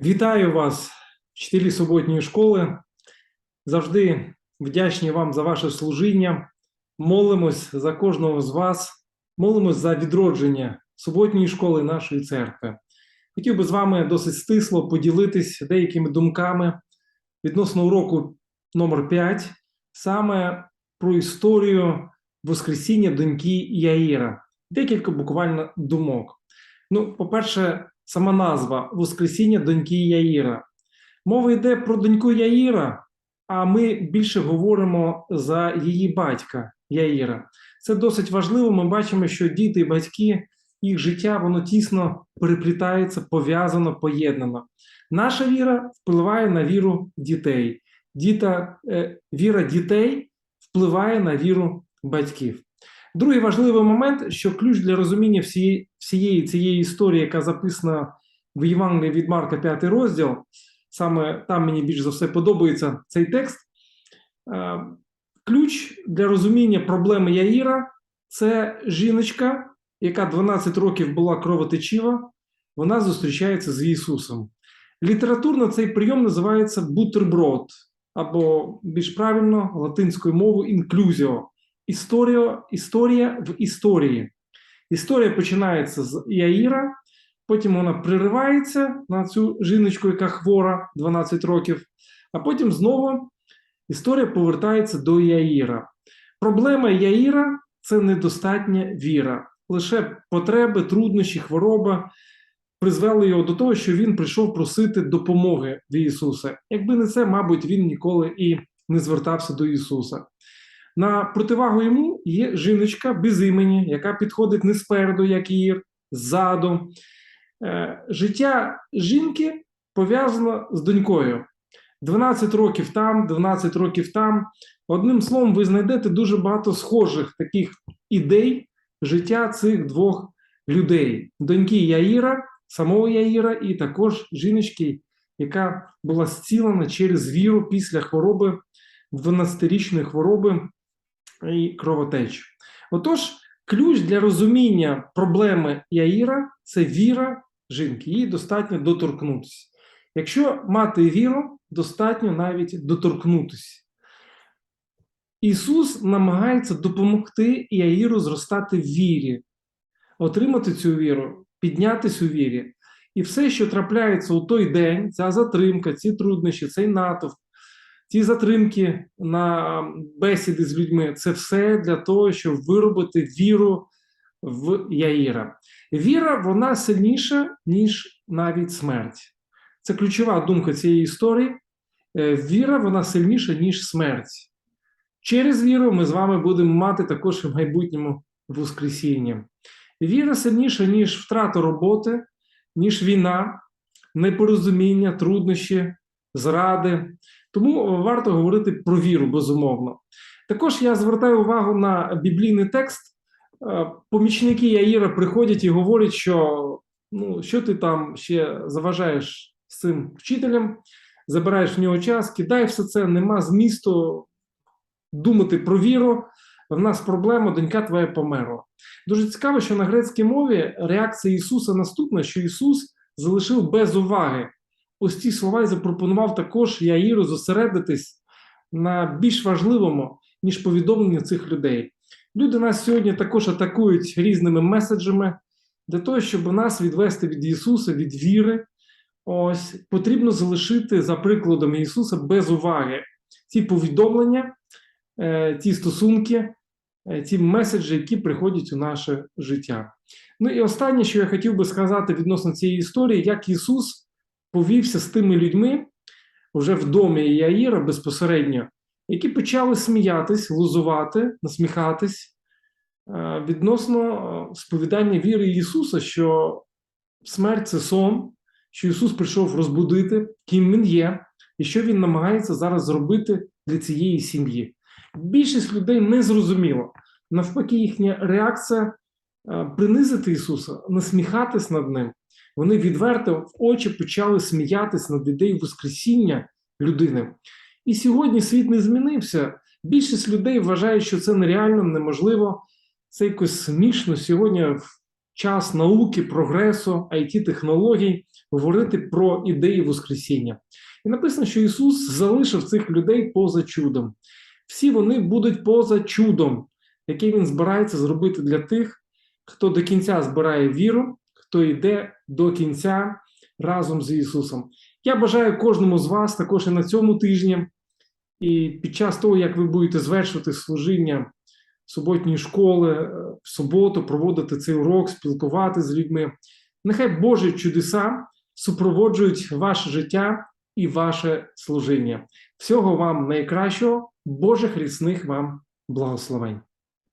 Вітаю вас, вчителі суботньої школи. Завжди вдячні вам за ваше служіння. Молимось за кожного з вас, молимось за відродження суботньої школи нашої церкви. Хотів би з вами досить стисло поділитись деякими думками відносно уроку номер 5, саме про історію Воскресіння доньки Яїра. Декілька буквально думок. Ну, по-перше, сама назва Воскресіння доньки Яїра. Мова йде про доньку Яїра, а ми більше говоримо за її батька Яїра. Це досить важливо. Ми бачимо, що діти і батьки, їх життя воно тісно переплітається, пов'язано, поєднано. Наша віра впливає на віру дітей. Діта, е, віра дітей впливає на віру батьків. Другий важливий момент, що ключ для розуміння всієї, всієї цієї історії, яка записана в Євангелії від Марка, 5 розділ, саме там мені більш за все подобається цей текст. Е, Ключ для розуміння проблеми Яїра це жіночка, яка 12 років була кровотечива, вона зустрічається з Ісусом. Літературно цей прийом називається бутерброд, або більш правильно латинською мовою інклюзіо. Історія, історія в історії. Історія починається з Яїра, потім вона приривається на цю жіночку, яка хвора 12 років, а потім знову історія повертається до Яїра. Проблема Яїра це недостатня віра. Лише потреби, труднощі, хвороба призвели його до того, що він прийшов просити допомоги від Ісуса. Якби не це, мабуть, він ніколи і не звертався до Ісуса. На противагу йому є жіночка без імені, яка підходить не спереду, як Ір, ззаду. Е, життя жінки пов'язано з донькою. 12 років там, 12 років там. Одним словом, ви знайдете дуже багато схожих таких ідей життя цих двох людей: доньки Яїра, самого Яїра, і також жіночки, яка була зцілена через віру після хвороби, 12-річної хвороби і кровотечі. Отож, ключ для розуміння проблеми Яїра це віра жінки. Їй достатньо доторкнутися. Якщо мати віру, достатньо навіть доторкнутися. Ісус намагається допомогти Яїру зростати в вірі, отримати цю віру, піднятися у вірі. І все, що трапляється у той день, ця затримка, ці труднощі, цей натовп, ці затримки на бесіди з людьми це все для того, щоб виробити віру в Яїра. Віра вона сильніша, ніж навіть смерть. Це ключова думка цієї історії. Е, Віра вона сильніша, ніж смерть. Через віру ми з вами будемо мати також в майбутньому Воскресіння. Віра сильніша, ніж втрата роботи, ніж війна, непорозуміння, труднощі, зради. Тому варто говорити про віру, безумовно. Також я звертаю увагу на біблійний текст. Е, Помічники Яїра приходять і говорять, що ну, що ти там ще заважаєш цим вчителем, забираєш в нього час, кидай все це, нема змісту думати про віру. В нас проблема, донька твоя померла. Дуже цікаво, що на грецькій мові реакція Ісуса наступна, що Ісус залишив без уваги ось ці слова і запропонував також Яїру зосередитись на більш важливому, ніж повідомлення цих людей. Люди нас сьогодні також атакують різними меседжами для того, щоб нас відвести від Ісуса, від віри. Ось потрібно залишити за прикладом Ісуса без уваги ці повідомлення, е, ті стосунки, е, ті меседжі, які приходять у наше життя. Ну і останнє, що я хотів би сказати відносно цієї історії, як Ісус повівся з тими людьми вже в домі Яїра безпосередньо, які почали сміятись, лузувати, насміхатись е, відносно сповідання віри Ісуса, що смерть це сон, що Ісус прийшов розбудити, ким Він є, і що Він намагається зараз зробити для цієї сім'ї. Більшість людей не зрозуміло. Навпаки, їхня реакція е, принизити Ісуса, насміхатись над Ним. Вони відверто в очі почали сміятись над ідеєю Воскресіння людини. І сьогодні світ не змінився. Більшість людей вважає, що це нереально, неможливо, це якось смішно. Сьогодні в час науки, прогресу, it технологій говорити про ідеї Воскресіння. І написано, що Ісус залишив цих людей поза чудом. Всі вони будуть поза чудом, яке Він збирається зробити для тих, хто до кінця збирає віру, хто йде до кінця разом з Ісусом. Я бажаю кожному з вас також і на цьому тижні, і під час того, як ви будете звершувати служіння суботньої школи, е, в суботу проводити цей урок, спілкувати з людьми. Нехай Божі чудеса супроводжують ваше життя і ваше служіння. Всього вам найкращого, Божих рясних вам благословень.